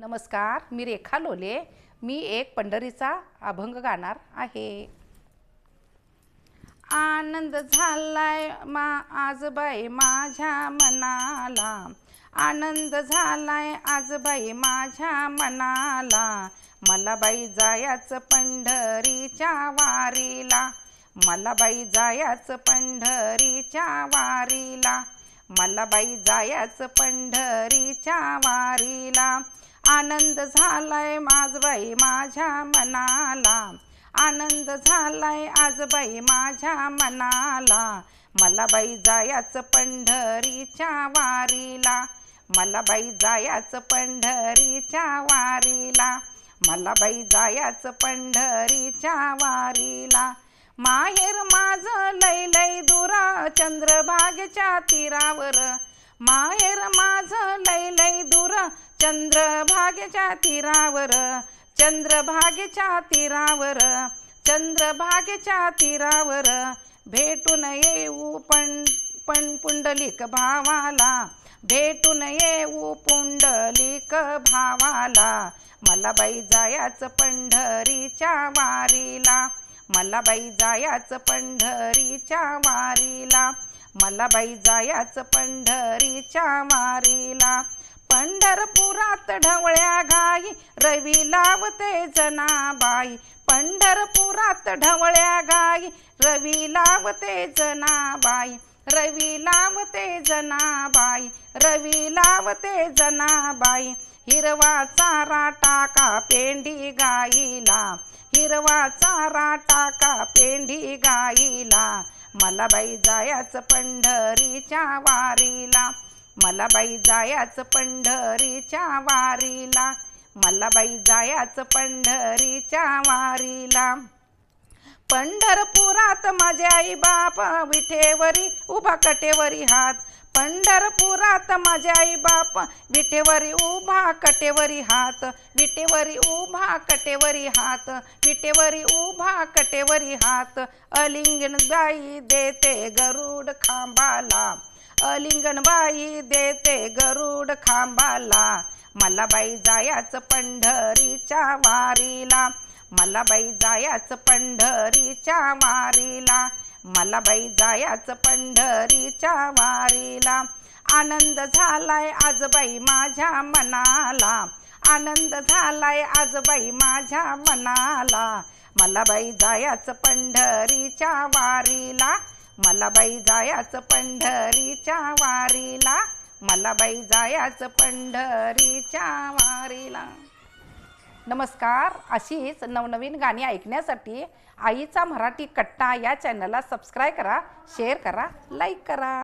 नमस्कार मी रेखा लोले. मी एक पंढरीचा अभंग गाणार आहे. आनंद झालाय मा आज बाई माझ्या मनाला. आनंद झालाय आज बाई माझ्या मनाला. मला बाई जायाचं पंढरीच्या वारीला. मला बाई जायाचं पंढरीच्या वारीला. मला बाई जायाचं पंढरीच्या वारीला. आनंद झालाय माझ बाई माझ्या मनाला. आनंद झालाय आज बाई माझ्या मनाला. मला बाई जायाचं पंढरीच्या वारीला. मला बाई जायाचं पंढरीच्या वारीला. मला बाई जायाचं पंढरीच्या वारीला. माहेर माझं लय लय दुरा चंद्रभागेच्या तीरावर. माहेर माझं लय लय दुरा चंद्रभागेच्या तीरावर चंद्रभागेच्या तीरावर चंद्रभागेच्या तीरावर भेटून येऊ पण पण पुंडलिक भावाला. भेटून येऊ पुंडलिक भावाला. मला बाई जायाच पंढरीच्या वारीला. मला बाई जायाच पंढरीच्या वारीला. मला बाई जायाच पंढरीच्या वारीला. पंढरपुरात ढवळ्या गाई रवी लावते जनाबाई. पंढरपुरात ढवळ्या गाई रवी लावते जनाबाई. रवी लावते जनाबाई रवी लावते जनाबाई. हिरवा चारा टाका पेंडी गाईला हिरवा चारा टाका पेंडी गाईला. मला बाई जायाच पंढरीच्या वारीला. मला बाई जायाचं पंढरीच्या वारीला. मला बाई जायाचं पंढरीच्या वारीला. पंढरपुरात माझे आई बाप विठेवरी उभा कटेवरी हात. पंढरपुरात माझे आई बाप विटेवरी उभा कटेवरी हात. विटेवरी उभा कटेवरी हात. विटेवरी उभा कटेवरी हात. अलिंगण जाई देते गरुड खांबाला. अलिंगणबाई देते गरुड खांबाला. मला बाई जायाचं पंढरीच्या वारीला. मला बाई जायाचं पंढरीच्या वारीला. मला बाई जायाचं पंढरीच्या वारीला. आनंद झालाय आज बाई माझ्या मनाला. आनंद झालाय आज बाई माझ्या मनाला. मला बाई जायाचं पंढरीच्या वारीला. मला बाई जायाचं पंढरीच्या वारीला. मला बाई जायाचं पंढरीच्या वारीला. नमस्कार अशीच नवनवीन गाणी ऐकण्यासाठी आईचा मराठी कट्टा या चॅनलला सबस्क्राईब करा शेअर करा लाईक करा.